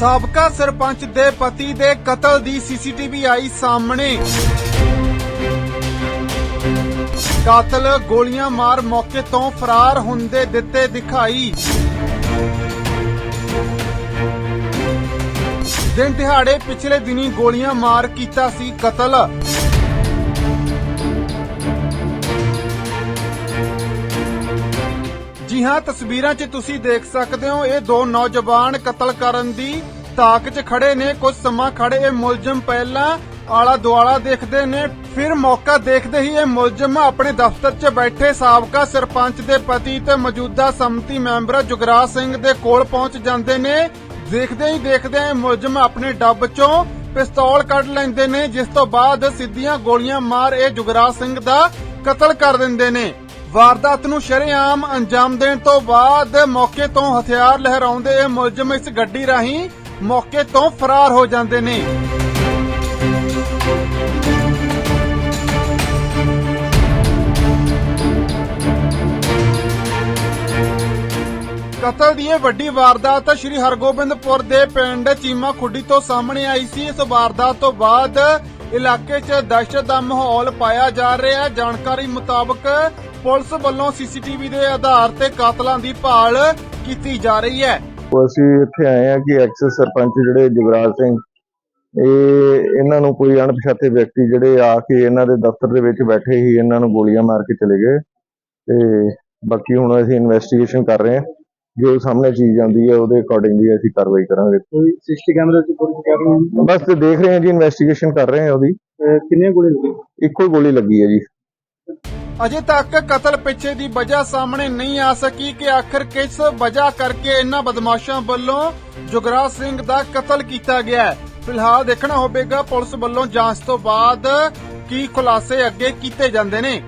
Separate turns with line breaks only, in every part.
ਸਾਬਕਾ ਸਰਪੰਚ ਦੇ ਪਤੀ ਦੇ ਕਤਲ ਦੀ ਸੀਸੀਟੀਵੀ ਆਈ ਸਾਹਮਣੇ। ਕਾਤਲ ਗੋਲੀਆਂ ਮਾਰ ਮੌਕੇ ਤੋਂ ਫਰਾਰ ਹੁੰਦੇ ਦਿੱਤੇ ਦਿਖਾਈ। ਦਿਨ ਦਿਹਾੜੇ ਪਿਛਲੇ ਦਿਨੀ ਗੋਲੀਆਂ ਮਾਰ ਕੀਤਾ ਸੀ ਕਤਲ। ਜੀ ਹਾਂ ਤਸਵੀਰਾਂ 'ਚ ਤੁਸੀਂ ਦੇਖ ਸਕਦੇ ਹੋ, ਇਹ ਦੋ ਨੌਜਵਾਨ ਕਤਲ ਕਰਨ ਦੀ ਤਾਕ 'ਚ ਖੜੇ ਨੇ। ਕੁਝ ਸਮਾਂ ਖੜੇ ਇਹ ਮੁਲਜ਼ਮ ਪਹਿਲਾਂ ਆਲਾ ਦੁਆਲਾ ਦੇਖਦੇ ਨੇ, ਫਿਰ ਮੌਕਾ ਦੇਖਦੇ ਹੀ ਇਹ ਮੁਲਜ਼ਮ ਆਪਣੇ ਦਫ਼ਤਰ 'ਚ ਬੈਠੇ। ਸਾਬਕਾ ਸਰਪੰਚ ਦੇ ਪਤੀ ਤੇ ਮੌਜੂਦਾ ਸੰਮਤੀ ਮੈਂਬਰ ਜੁਗਰਾਜ ਸਿੰਘ ਦੇ ਕੋਲ ਪਹੁੰਚ ਜਾਂਦੇ ਨੇ। ਦੇਖਦੇ ਹੀ ਦੇਖਦੇ ਇਹ ਮੁਲਜ਼ਮ ਆਪਣੇ ਡੱਬ 'ਚੋਂ ਪਿਸਤੌਲ ਕੱਢ ਲੈਂਦੇ ਨੇ, ਜਿਸ ਤੋਂ ਬਾਅਦ ਸਿੱਧੀਆਂ ਗੋਲੀਆਂ ਮਾਰ ਇਹ ਜੁਗਰਾਜ ਸਿੰਘ ਦਾ ਕਤਲ ਕਰ ਦਿੰਦੇ ਨੇ। ਵਾਰਦਾਤ ਨੂੰ ਸ਼ਰੇਆਮ ਅੰਜਾਮ ਦੇਣ ਤੋਂ ਬਾਅਦ ਮੌਕੇ ਤੋਂ ਹਥਿਆਰ ਲਹਿਰਾਉਂਦੇ ਇਹ ਮੁਲਜ਼ਮ ਇਸ ਗੱਡੀ ਰਾਹੀਂ ਮੌਕੇ ਤੋਂ ਫਰਾਰ ਹੋ ਜਾਂਦੇ ਨੇ। ਕਤਲ ਦੀ ਇਹ ਵੱਡੀ ਵਾਰਦਾਤ ਸ਼੍ਰੀ ਹਰਗੋਬਿੰਦਪੁਰ ਦੇ ਪਿੰਡ ਚੀਮਾ ਖੁੱਡੀ ਤੋਂ ਸਾਹਮਣੇ ਆਈ ਸੀ। ਇਸ ਵਾਰਦਾਤ ਤੋਂ ਬਾਅਦ ਇਲਾਕੇ 'ਚ ਦਹਿਸ਼ਤ ਦਾ ਮਾਹੌਲ ਪਾਇਆ ਜਾ ਰਿਹਾ ਹੈ। ਜਾਣਕਾਰੀ ਮੁਤਾਬਕ ਪੁਲਿਸ ਵੱਲੋਂ ਸੀਸੀਟੀਵੀ ਦੇ ਆਧਾਰ ਤੇ ਕਾਤਲਾਂ ਦੀ ਭਾਲ ਕੀਤੀ ਜਾ ਰਹੀ ਹੈ।
ਅਸੀਂ ਇੱਥੇ ਆਏ ਆ ਕਿ ਐਕਸ ਸਰਪੰਚ ਜਿਹੜੇ ਜੁਗਰਾਜ ਸਿੰਘ, ਇਹ ਇਹਨਾਂ ਨੂੰ ਕੋਈ ਅਣਪਛਾਤੇ ਵਿਅਕਤੀ ਜਿਹੜੇ ਆ ਕੇ ਇਹਨਾਂ ਦੇ ਦਫ਼ਤਰ ਦੇ ਵਿੱਚ ਬੈਠੇ ਹੀ ਇਹਨਾਂ ਨੂੰ ਗੋਲੀਆਂ ਮਾਰ ਕੇ ਚਲੇ ਗਏ। ਤੇ ਬਾਕੀ ਹੁਣ ਅਸੀਂ ਇਨਵੈਸਟੀਗੇਸ਼ਨ ਕਰ ਰਹੇ ਹਾਂ। ਜੋ ਸਾਹਮਣੇ ਚੀਜ਼ ਆਉਂਦੀ ਹੈ ਉਹਦੇ ਅਕੋਰਡਿੰਗਲੀ ਅਸੀਂ ਕਾਰਵਾਈ ਕਰਾਂਗੇ।
ਕੋਈ ਸਿਸਟੀ ਕੈਮਰੇ ਤੇ ਪੁਲਿਸ ਕਰ ਰਹੀ ਹੈ
ਬਸ ਦੇਖ ਰਹੇ ਹਾਂ ਜੀ ਇਨਵੈਸਟੀਗੇਸ਼ਨ ਕਰ ਰਹੇ ਹਾਂ ਉਹਦੀ।
ਅਹ ਕਿੰਨੀਆਂ ਗੋਲੀਆਂ ਲੱਗੀਆਂ?
ਇੱਕੋ ਹੀ ਗੋਲੀ ਲੱਗੀ ਹੈ ਜੀ।
ਅਜੇ ਤੱਕ ਕਤਲ ਪਿੱਛੇ ਦੀ ਵਜ੍ਹਾ ਸਾਹਮਣੇ ਨਹੀਂ ਆ ਸਕੀ ਕਿ ਆਖਰ ਕਿਸ ਵਜ੍ਹਾ ਕਰਕੇ ਇਹਨਾਂ ਬਦਮਾਸ਼ਾਂ ਵੱਲੋਂ ਜੁਗਰਾਜ ਸਿੰਘ ਦਾ ਕਤਲ ਕੀਤਾ ਗਿਆ ਹੈ। ਫਿਲਹਾਲ ਦੇਖਣਾ ਹੋਵੇਗਾ ਪੁਲਿਸ ਵੱਲੋਂ ਜਾਂਚ ਤੋਂ ਬਾਅਦ ਕੀ ਖੁਲਾਸੇ ਅੱਗੇ ਕੀਤੇ ਜਾਂਦੇ ਨੇ।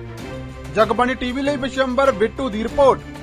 ਜਗਬਾਣੀ ਟੀਵੀ ਲਈ ਬਿਸ਼ੰਬਰ ਬਿੱਟੂ ਦੀ ਰਿਪੋਰਟ।